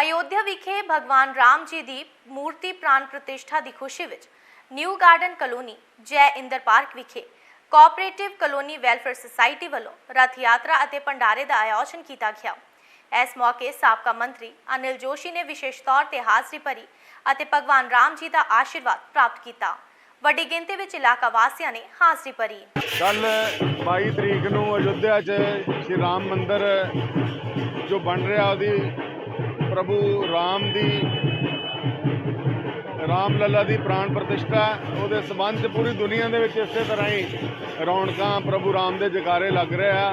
ਅਯੋਧਿਆ ਵਿਖੇ ਭਗਵਾਨ ਰਾਮ ਜੀ ਦੀ ਮੂਰਤੀ ਪ੍ਰਾਨ ਪ੍ਰਤਿਸ਼ਠਾ ਦੀ ਖੁਸ਼ੀ ਵਿੱਚ new garden colony Jai Inder park ਵਿਖੇ ਕੋਆਪਰੇਟਿਵ ਕਲੋਨੀ ਵੈਲਫੇਅਰ ਸੁਸਾਇਟੀ ਵੱਲੋਂ ਰਥ ਯਾਤਰਾ ਅਤੇ ਭੰਡਾਰੇ ਦਾ ਆਯੋਜਨ ਕੀਤਾ ਗਿਆ। ਇਸ ਮੌਕੇ ਸਾਬਕਾ ਮੰਤਰੀ ਅਨਿਲ ਜੋਸ਼ੀ ਨੇ ਵਿਸ਼ੇਸ਼ ਤੌਰ ਤੇ ਹਾਜ਼ਰੀ ਭਰੀ ਅਤੇ ਭਗਵਾਨ ਰਾਮ ਜੀ ਦਾ ਆਸ਼ੀਰਵਾਦ ਪ੍ਰਾਪਤ ਕੀਤਾ। ਵੱਡੀ ਗਿਣਤੀ ਵਿੱਚ ਇਲਾਕਾ ਵਾਸੀਆਂ ਨੇ ਹਾਜ਼ਰੀ ਭਰੀ। ਕੱਲ 22 ਤਰੀਕ ਨੂੰ ਅਯੁੱਧਿਆ 'ਚ ਸ਼੍ਰੀ ਰਾਮ ਮੰਦਿਰ ਜੋ ਬਣ ਰਿਹਾ ਉਹਦੀ ਪ੍ਰਭੂ ਰਾਮ ਦੀ, ਰਾਮ ਲੱਲਾ ਦੀ ਪ੍ਰਾਣ ਪ੍ਰਤਿਸ਼ਠਾ, ਉਹਦੇ ਸਬੰਧ 'ਚ ਪੂਰੀ ਦੁਨੀਆ ਦੇ ਵਿੱਚ ਇਸੇ ਤਰ੍ਹਾਂ ਹੀ ਰੌਣਕਾਂ ਪ੍ਰਭੂ ਰਾਮ ਦੇ ਜਕਾਰੇ ਲੱਗ ਰਹੇ ਆ।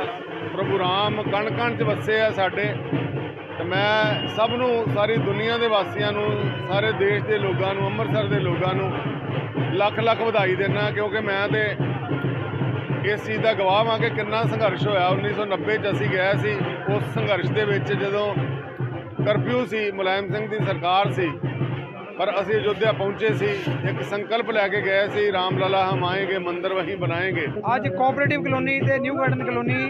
ਪ੍ਰਭੂ ਰਾਮ ਕਣ ਕਣ 'ਚ ਵਸੇ ਆ ਸਾਡੇ। ਤੇ ਮੈਂ ਸਭ ਨੂੰ, ਸਾਰੀ ਦੁਨੀਆ ਦੇ ਵਾਸੀਆਂ ਨੂੰ, ਸਾਰੇ ਦੇਸ਼ ਦੇ ਲੋਕਾਂ ਨੂੰ, ਅੰਮ੍ਰਿਤਸਰ ਦੇ ਲੋਕਾਂ ਨੂੰ ਲੱਖ ਲੱਖ ਵਧਾਈ ਦਿੰਦਾ ਕਿਉਂਕਿ ਮੈਂ ਤੇ ਇਸ ਚੀਜ਼ ਦਾ ਗਵਾਹ ਹਾਂ ਕਿ ਕਿੰਨਾ ਸੰਘਰਸ਼ ਹੋਇਆ। 1990 ਚ ਅਸੀਂ ਗਏ ਸੀ, ਉਸ ਸੰਘਰਸ਼ ਦੇ ਵਿੱਚ ਜਦੋਂ ਕਰਫਿਊ ਸੀ ਮੁਲਾਇਮ ਸਿੰਘ ਦੀ ਸਰਕਾਰ ਸੀ ਪਰ ਅਸੀਂ ਅਯੁੱਧਿਆ ਪਹੁੰਚੇ ਸੀ ਇੱਕ ਸੰਕਲਪ ਲੈ ਕੇ ਗਏ ਸੀ ਰਾਮ ਲਲਾ ਹਮ ਆਏਗੇ ਮੰਦਿਰ ਵਹੀਂ ਬਣਾਏਗੇ। ਅੱਜ ਕੋਆਪਰੇਟਿਵ ਕਲੋਨੀ ਤੇ ਨਿਊ ਗਾਰਡਨ ਕਲੋਨੀ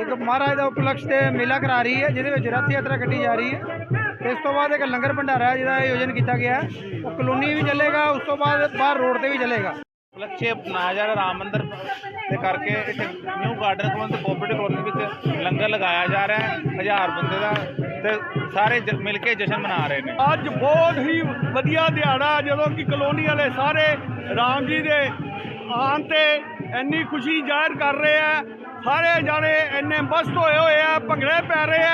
ਇੱਕ ਮਹਾਰਾਜ ਦਾ ਉਪਲਕਸ਼ ਤੇ ਮੇਲਾ ਕਰਾ ਰਹੀ ਹੈ ਜਿਹਦੇ ਵਿੱਚ ਰਥ ਯਾਤਰਾ ਕੱਢੀ ਜਾ ਰਹੀ ਹੈ। ਇਸ ਤੋਂ ਬਾਅਦ ਇੱਕ ਲੰਗਰ ਭੰਡਾਰਾ ਹੈ ਜਿਹਦਾ ਆਯੋਜਨ ਕੀਤਾ ਗਿਆ ਹੈ। ਉਹ ਕਲੋਨੀ ਵੀ ਚੱਲੇਗਾ ਉਸ ਤੋਂ ਬਾਅਦ ਬਾਹਰ ਰੋਡ ਤੇ ਵੀ ਚੱਲੇਗਾ। ਲਕਸ਼ੇ ਬਣਾਇਆ ਜਾ ਰਿਹਾ ਰਾਮ ਮੰਦਿਰ ਦੇ ਕਰਕੇ ਇੱਥੇ ਨਿਊ ਗਾਰਡਨ ਕਲੋਨੀ ਤੇ ਕੋਆਪਰੇਟਿਵ ਕਲੋਨੀ ਵਿੱਚ ਲੰਗਰ ਲਗਾਇਆ ਜਾ ਰਿਹਾ ਹੈ। ਹਜ਼ਾਰ ਬੰਦੇ ਦਾ ਤੇ ਸਾਰੇ ਜ- ਮਿਲ ਕੇ ਜਸ਼ਨ ਮਨਾ ਰਹੇ ਨੇ। ਅੱਜ ਬਹੁਤ ਹੀ ਵਧੀਆ ਦਿਹਾੜਾ ਜਦੋਂ ਕਿ ਕਲੋਨੀ ਵਾਲੇ ਸਾਰੇ ਰਾਮ ਜੀ ਦੇ ਆਉਣ ਤੇ ਇੰਨੀ ਖੁਸ਼ੀ ਜ਼ਾਹਿਰ ਕਰ ਰਹੇ ਆ। ਸਾਰੇ ਜਾਣੇ ਇੰਨੇ ਮਸਤ ਹੋਏ ਹੋਏ ਆ, ਭੰਗੜੇ ਪੈ ਰਹੇ ਆ।